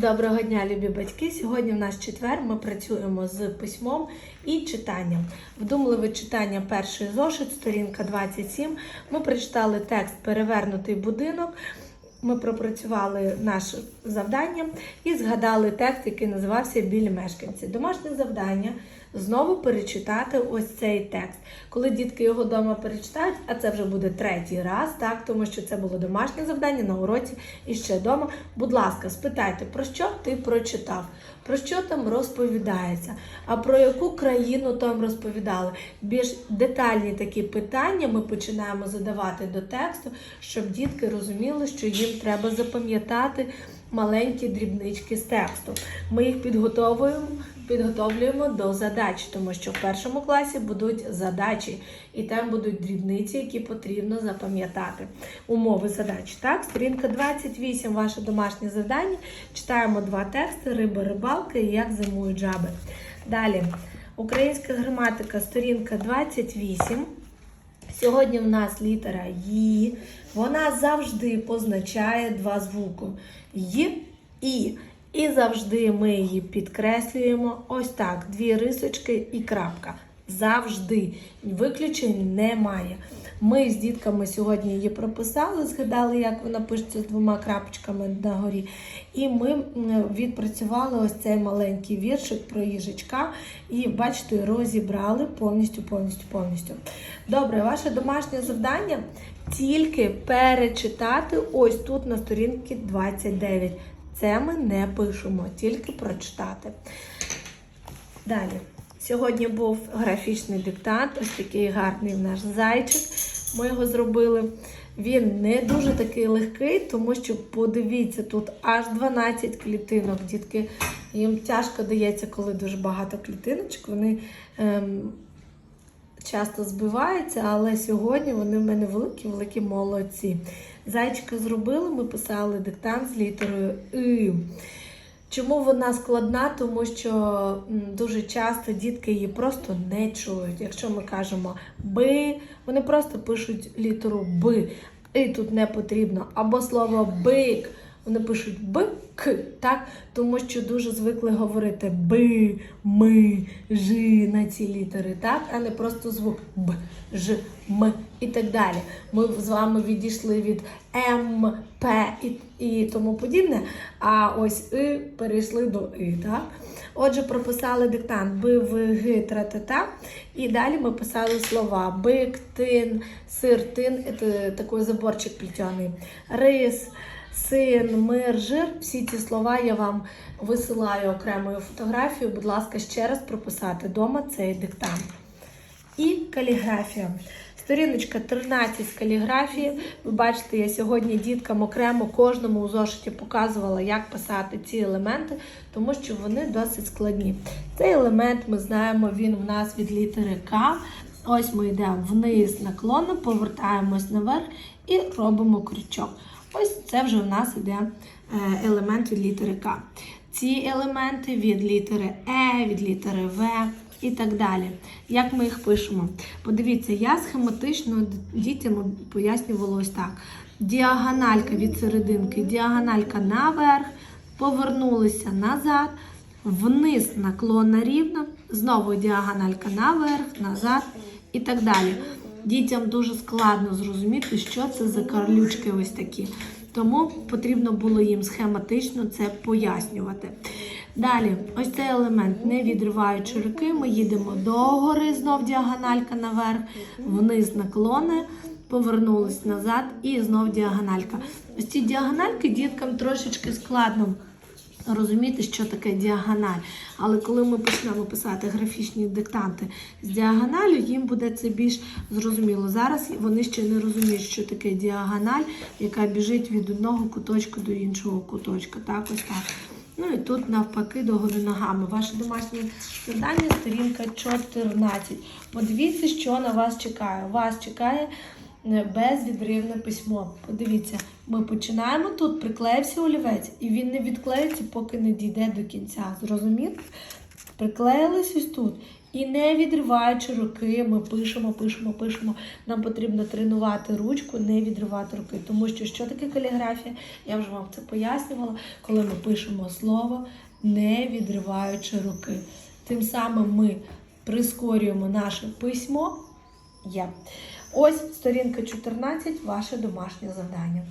Доброго дня, любі батьки! Сьогодні в нас четвер. Ми працюємо з письмом і читанням. Вдумливе читання перший зошит, сторінка 27. Ми прочитали текст Перевернутий будинок. Ми пропрацювали наше завдання і згадали текст, який називався Білі мешканці. Домашнє завдання знову перечитати ось цей текст. Коли дітки його вдома перечитають, а це вже буде третій раз, так тому що це було домашнє завдання на уроці і ще вдома. Будь ласка, спитайте, про що ти прочитав, про що там розповідається, а про яку країну там розповідали. Більш детальні такі питання ми починаємо задавати до тексту, щоб дітки розуміли, що їм треба запам'ятати маленькі дрібнички з тексту. Ми їх підготовуємо, підготовлюємо до задач, тому що в першому класі будуть задачі, і там будуть дрібниці, які потрібно запам'ятати. Умови задач. Так, сторінка 28, ваше домашнє завдання. Читаємо два тексти: риба, рибалка і як зимують жаби. Далі. Українська граматика, сторінка 28. Сьогодні в нас літера Ї. Вона завжди позначає два звуки Ї і. І завжди ми її підкреслюємо. Ось так: дві рисочки і крапка. Завжди. Виключень немає. Ми з дітками сьогодні її прописали, згадали, як вона пишеться з двома крапочками на горі. І ми відпрацювали ось цей маленький віршик про їжачка. І, бачите, розібрали повністю, повністю, повністю. Добре, ваше домашнє завдання тільки перечитати ось тут на сторінці 29. Це ми не пишемо, тільки прочитати. Далі. Сьогодні був графічний диктант, ось такий гарний наш зайчик. Ми його зробили. Він не дуже такий легкий, тому що подивіться, тут аж 12 клітинок. Дітки їм тяжко дається, коли дуже багато клітиночок. Вони ем, часто збиваються, але сьогодні вони в мене великі-великі молодці. Зайчика зробили, ми писали диктант з літерою И. Чому вона складна? Тому що дуже часто дітки її просто не чують. Якщо ми кажемо би, вони просто пишуть літеру Б. І тут не потрібно. Або слово бик. Вони пишуть б, к, так? Тому що дуже звикли говорити би, ми, жи на ці літери, так? А не просто звук б, ж, м і так далі. Ми з вами відійшли від М, П і, і тому подібне. А ось и перейшли до и, так? Отже, прописали диктант би, ви, ги, тра-та-та. І далі ми писали слова бик, тин, сир, тин, це такий заборчик плетений, рис, син, мир, жир. Всі ці слова я вам висилаю окремою фотографією. Будь ласка, ще раз прописати вдома цей диктант. І каліграфія. Сторіночка 13 з каліграфії. Ви бачите, я сьогодні діткам окремо кожному у зошиті показувала, як писати ці елементи, тому що вони досить складні. Цей елемент ми знаємо, він у нас від літери К. Ось ми йдемо вниз наклонно, повертаємось наверх і робимо крючок. Ось це вже у нас іде е, елемент від літери К. Ці елементи від літери Е, від літери В і так далі. Як ми їх пишемо? Подивіться, я схематично дітям пояснювала ось так: діагональка від серединки, діагональка наверх, повернулися назад, вниз наклонна рівно, знову діагональка наверх, назад і так далі. Дітям дуже складно зрозуміти, що це за карлючки ось такі. Тому потрібно було їм схематично це пояснювати. Далі, ось цей елемент, не відриваючи руки, ми їдемо догори, знов діагональка наверх, вниз наклони, повернулись назад і знов діагональка. Ось ці діагональки діткам трошечки складно розуміти, що таке діагональ. Але коли ми почнемо писати графічні диктанти з діагоналю, їм буде це більш зрозуміло. Зараз вони ще не розуміють, що таке діагональ, яка біжить від одного куточка до іншого куточка. Так, ось так. Ну і тут навпаки догори ногами. Ваше домашнє завдання, сторінка 14. Подивіться, що на вас чекає. Вас чекає е, безвідривне письмо. Подивіться, ми починаємо тут, приклеївся олівець, і він не відклеїться, поки не дійде до кінця. Зрозуміло? Приклеїлись ось тут. І не відриваючи руки, ми пишемо, пишемо, пишемо. Нам потрібно тренувати ручку, не відривати руки. Тому що що таке каліграфія? Я вже вам це пояснювала, коли ми пишемо слово, не відриваючи руки. Тим самим ми прискорюємо наше письмо. Є. Ось сторінка 14, ваше домашнє завдання.